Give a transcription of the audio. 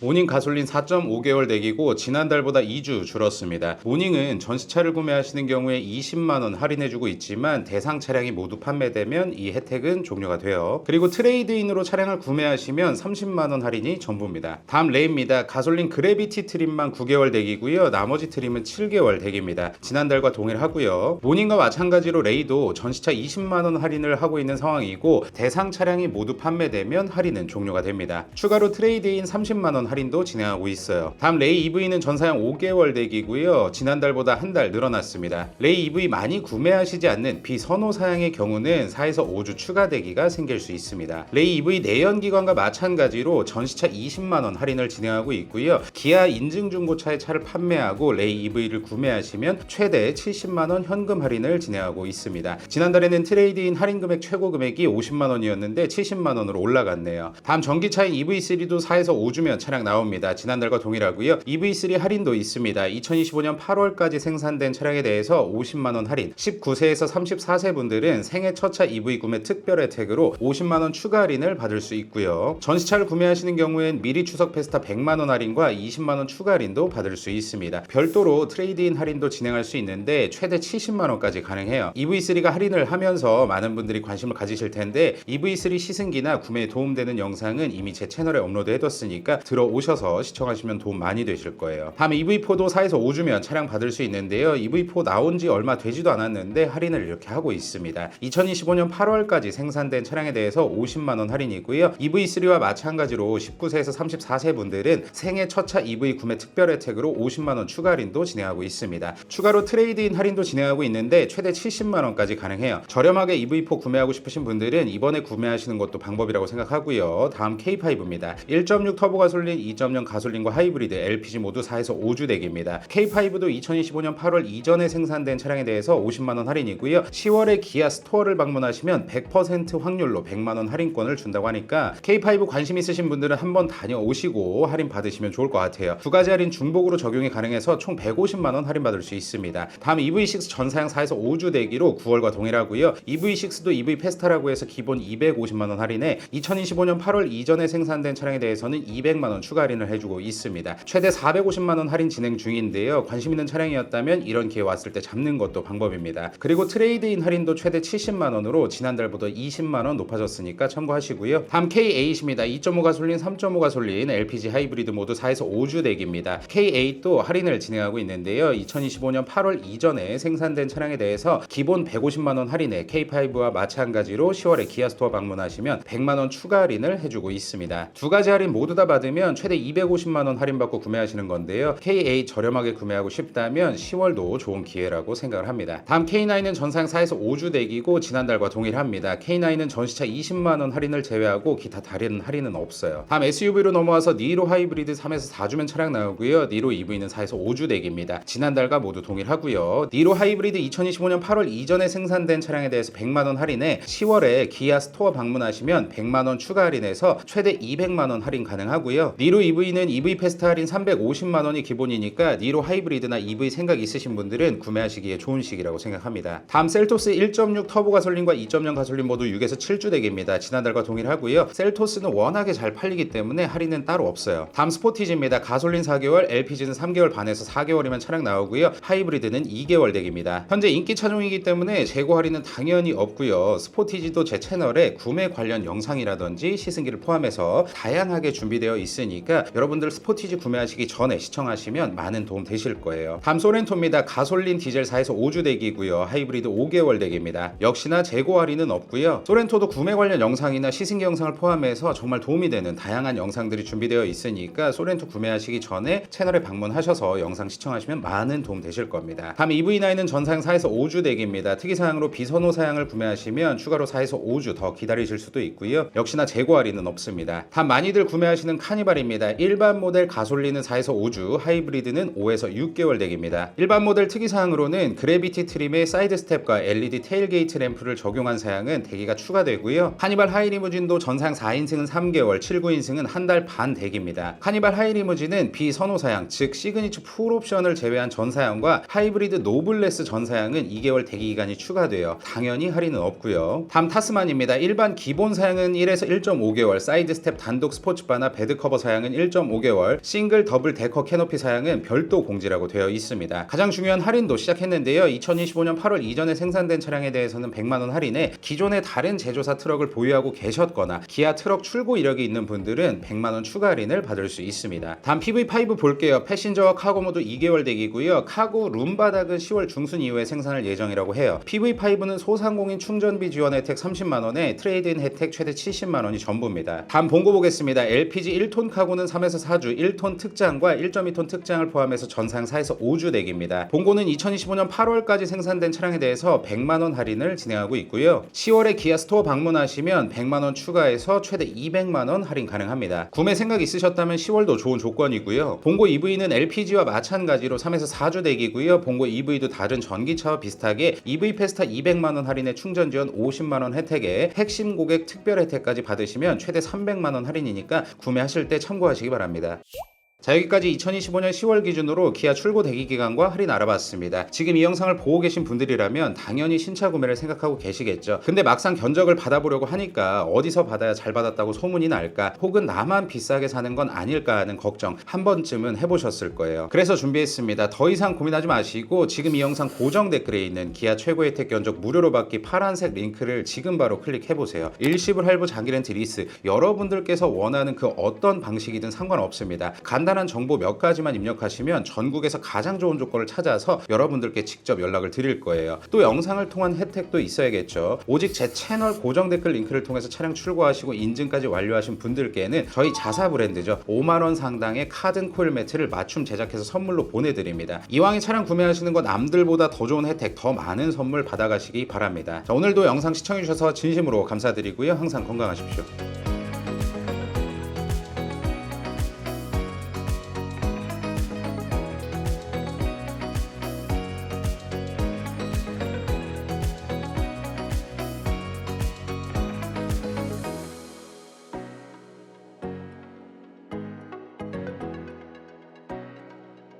모닝 가솔린 4.5개월 대기고 지난달보다 2주 줄었습니다. 모닝은 전시차를 구매하시는 경우에 20만 원 할인해주고 있지만 대상 차량이 모두 판매되면 이 혜택은 종료가 돼요. 그리고 트레이드인으로 차량을 구매하시면 30만 원 할인이 전부입니다. 다음 레입니다. 가솔린 그래비티 트림만 9개월 대기고요. 나머지 트림은 7개월 대기입니다. 지난달과 동일하고요. 모닝과 마찬가지로 레이도 전시차 20만 원 할인을 하고 있는 상황이고 대상 차량이 모두 판매되면 할인은 종료가 됩니다. 추가로 트레이드인 30만 원 할인도 진행하고 있어요. 다음 레이 EV는 전사양 5개월 대기고요. 지난달보다 한 달 늘어났습니다. 레이 EV 많이 구매하시지 않는 비선호 사양의 경우는 4에서 5주 추가 대기가 생길 수 있습니다. 레이 EV 내연 기관과 마찬가지로 전시차 20만 원 할인을 진행하고 있고요. 기아 인증 중고차의 차를 판매하고 레이 EV를 구매하시면 최대 70만 원 현금 할인을 진행하고 있습니다. 지난달에는 트레이드인 할인 금액 최고 금액이 50만 원이었는데 70만 원으로 올라갔네요. 다음 전기차인 EV3도 4에서 5주면 차량 나옵니다. 지난달과 동일하고요. EV3 할인도 있습니다. 2025년 8월까지 생산된 차량에 대해서 50만 원 할인, 19세에서 34세 분들은 생애 첫차 EV 구매 특별 혜택으로 50만 원 추가 할인을 받을 수 있고요. 전시차를 구매하시는 경우엔 미리 추석 페스타 100만 원 할인과 20만 원 추가 할인도 받을 수 있습니다. 별도로 트레이드인 할인도 진행할 수 있는데 최대 70만 원까지 가능해요. EV3가 할인을 하면서 많은 분들이 관심을 가지실 텐데 EV3 시승기나 구매에 도움되는 영상은 이미 제 채널에 업로드 해뒀으니까 들어 오셔서 시청하시면 도움 많이 되실 거예요. 다음 EV4도 4에서 5주면 차량 받을 수 있는데요. EV4 나온 지 얼마 되지도 않았는데 할인을 이렇게 하고 있습니다. 2025년 8월까지 생산된 차량에 대해서 50만 원 할인이고요. EV3와 마찬가지로 19세에서 34세 분들은 생애 첫 차 EV 구매 특별 혜택으로 50만 원 추가 할인도 진행하고 있습니다. 추가로 트레이드인 할인도 진행하고 있는데 최대 70만 원까지 가능해요. 저렴하게 EV4 구매하고 싶으신 분들은 이번에 구매하시는 것도 방법이라고 생각하고요. 다음 K5입니다. 1.6 터보 가솔린, 2.0 가솔린과 하이브리드, LPG 모두 4에서 5주 대기입니다. K5도 2025년 8월 이전에 생산된 차량에 대해서 50만 원 할인이고요. 10월에 기아 스토어를 방문하시면 100% 확률로 100만 원 할인권을 준다고 하니까 K5 관심 있으신 분들은 한번 다녀오시고 할인 받으시면 좋을 것 같아요. 두 가지 할인 중복으로 적용이 가능해서 총 150만 원 할인 받을 수 있습니다. 다음 EV6 전사양 4에서 5주 대기로 9월과 동일하고요. EV6도 EV 페스타라고 해서 기본 250만 원 할인에 2025년 8월 이전에 생산된 차량에 대해서는 200만 원 추가 할인을 해주고 있습니다. 최대 450만 원 할인 진행 중인데요. 관심 있는 차량이었다면 이런 기회 왔을 때 잡는 것도 방법입니다. 그리고 트레이드인 할인도 최대 70만 원으로 지난달보다 20만 원 높아졌으니까 참고하시고요. 다음 K8입니다. 2.5 가솔린, 3.5 가솔린, LPG 하이브리드 모두 4에서 5주 대기입니다. K8도 할인을 진행하고 있는데요. 2025년 8월 이전에 생산된 차량에 대해서 기본 150만 원 할인에 K5와 마찬가지로 10월에 기아 스토어 방문하시면 100만 원 추가 할인을 해주고 있습니다. 두 가지 할인 모두 다 받으면 최대 250만 원 할인받고 구매하시는 건데요. K8 저렴하게 구매하고 싶다면 10월도 좋은 기회라고 생각을 합니다. 다음 K9은 전상 4에서 5주 대기고 지난달과 동일합니다. K9은 전시차 20만 원 할인을 제외하고 기타 다른 할인은 없어요. 다음 SUV로 넘어와서 니로 하이브리드 3에서 4주면 차량 나오고요. 니로 EV는 4에서 5주 대기입니다. 지난달과 모두 동일하고요. 니로 하이브리드 2025년 8월 이전에 생산된 차량에 대해서 100만 원 할인에 10월에 기아 스토어 방문하시면 100만 원 추가 할인해서 최대 200만 원 할인 가능하고요. 니로 EV는 EV 페스타 할인 350만 원이 기본이니까 니로 하이브리드나 EV 생각 있으신 분들은 구매하시기에 좋은 시기라고 생각합니다. 다음 셀토스 1.6 터보 가솔린과 2.0 가솔린 모두 6에서 7주 대기입니다. 지난달과 동일하고요. 셀토스는 워낙에 잘 팔리기 때문에 할인은 따로 없어요. 다음 스포티지입니다. 가솔린 4개월, LPG는 3개월 반에서 4개월이면 차량 나오고요. 하이브리드는 2개월 대기입니다. 현재 인기 차종이기 때문에 재고 할인은 당연히 없고요. 스포티지도 제 채널에 구매 관련 영상이라든지 시승기를 포함해서 다양하게 준비되어 있으니 까 여러분들 스포티지 구매하시기 전에 시청하시면 많은 도움 되실 거예요. 다음 소렌토입니다. 가솔린 디젤 4에서 5주 대기고요. 하이브리드 5개월 대기입니다. 역시나 재고 할인은 없고요. 소렌토도 구매 관련 영상이나 시승기 영상을 포함해서 정말 도움이 되는 다양한 영상들이 준비되어 있으니까 소렌토 구매하시기 전에 채널에 방문하셔서 영상 시청하시면 많은 도움 되실 겁니다. 다음 EV9은 전사양 4에서 5주 대기입니다. 특이사항으로 비선호 사양을 구매하시면 추가로 4에서 5주 더 기다리실 수도 있고요. 역시나 재고 할인은 없습니다. 다음 많이들 구매하시는 카니발 입니다. 일반 모델 가솔린은 4에서 5주, 하이브리드는 5에서 6개월 대기입니다. 일반 모델 특이사항으로는 그래비티 트림의 사이드 스텝과 LED 테일게이트 램프를 적용한 사양은 대기가 추가되고요. 카니발 하이리무진도 전상 4인승은 3개월, 7구인승은 한 달 반 대기입니다. 카니발 하이리무진은 비선호 사양, 즉 시그니처 풀 옵션을 제외한 전 사양과 하이브리드 노블레스 전 사양은 2개월 대기 기간이 추가돼요. 당연히 할인은 없고요. 다음 타스만입니다. 일반 기본 사양은 1에서 1.5개월, 사이드 스텝 단독 스포츠바나 베드 커버 사양 사양은 1.5개월, 싱글 더블 데커 캐노피 사양은 별도 공지라고 되어 있습니다. 가장 중요한 할인도 시작했는데요. 2025년 8월 이전에 생산된 차량에 대해서는 100만 원 할인에 기존의 다른 제조사 트럭을 보유하고 계셨거나 기아 트럭 출고 이력이 있는 분들은 100만 원 추가 할인을 받을 수 있습니다. 다음 PV5 볼게요. 패신저와 카고 모두 2개월 대기고요. 카고 룸바닥은 10월 중순 이후에 생산할 예정이라고 해요. PV5는 소상공인 충전비 지원 혜택 30만 원에 트레이드인 혜택 최대 70만 원이 전부입니다. 다음 본고 보겠습니다. LPG 1톤 카고는 3에서 4주, 1톤 특장과 1.2톤 특장을 포함해서 전상 4에서 5주 대기입니다. 본고는 2025년 8월까지 생산된 차량에 대해서 100만 원 할인을 진행하고 있고요. 10월에 기아 스토어 방문하시면 100만 원 추가해서 최대 200만 원 할인 가능합니다. 구매 생각 있으셨다면 10월도 좋은 조건이고요. 본고 EV는 LPG와 마찬가지로 3에서 4주 대기고요. 본고 EV도 다른 전기차와 비슷하게 EV 페스타 200만 원 할인에 충전 지원 50만 원 혜택에 핵심 고객 특별 혜택까지 받으시면 최대 300만 원 할인이니까 구매하실 때 참고하시기 바랍니다. 자 여기까지 2025년 10월 기준으로 기아 출고 대기 기간과 할인 알아봤습니다. 지금 이 영상을 보고 계신 분들이라면 당연히 신차 구매를 생각하고 계시겠죠. 근데 막상 견적을 받아보려고 하니까 어디서 받아야 잘 받았다고 소문이 날까 혹은 나만 비싸게 사는 건 아닐까 하는 걱정 한 번쯤은 해보셨을 거예요. 그래서 준비했습니다. 더 이상 고민하지 마시고 지금 이 영상 고정 댓글에 있는 기아 최고 혜택 견적 무료로 받기 파란색 링크를 지금 바로 클릭해보세요. 일시불 할부 장기 렌트 리스 여러분들께서 원하는 그 어떤 방식이든 상관없습니다. 간단한 정보 몇 가지만 입력하시면 전국에서 가장 좋은 조건을 찾아서 여러분들께 직접 연락을 드릴 거예요. 또 영상을 통한 혜택도 있어야겠죠. 오직 제 채널 고정 댓글 링크를 통해서 차량 출고하시고 인증까지 완료하신 분들께는 저희 자사 브랜드죠. 5만 원 상당의 카든 코일 매트를 맞춤 제작해서 선물로 보내드립니다. 이왕에 차량 구매하시는 건 남들보다 더 좋은 혜택, 더 많은 선물 받아가시기 바랍니다. 자, 오늘도 영상 시청해주셔서 진심으로 감사드리고요. 항상 건강하십시오.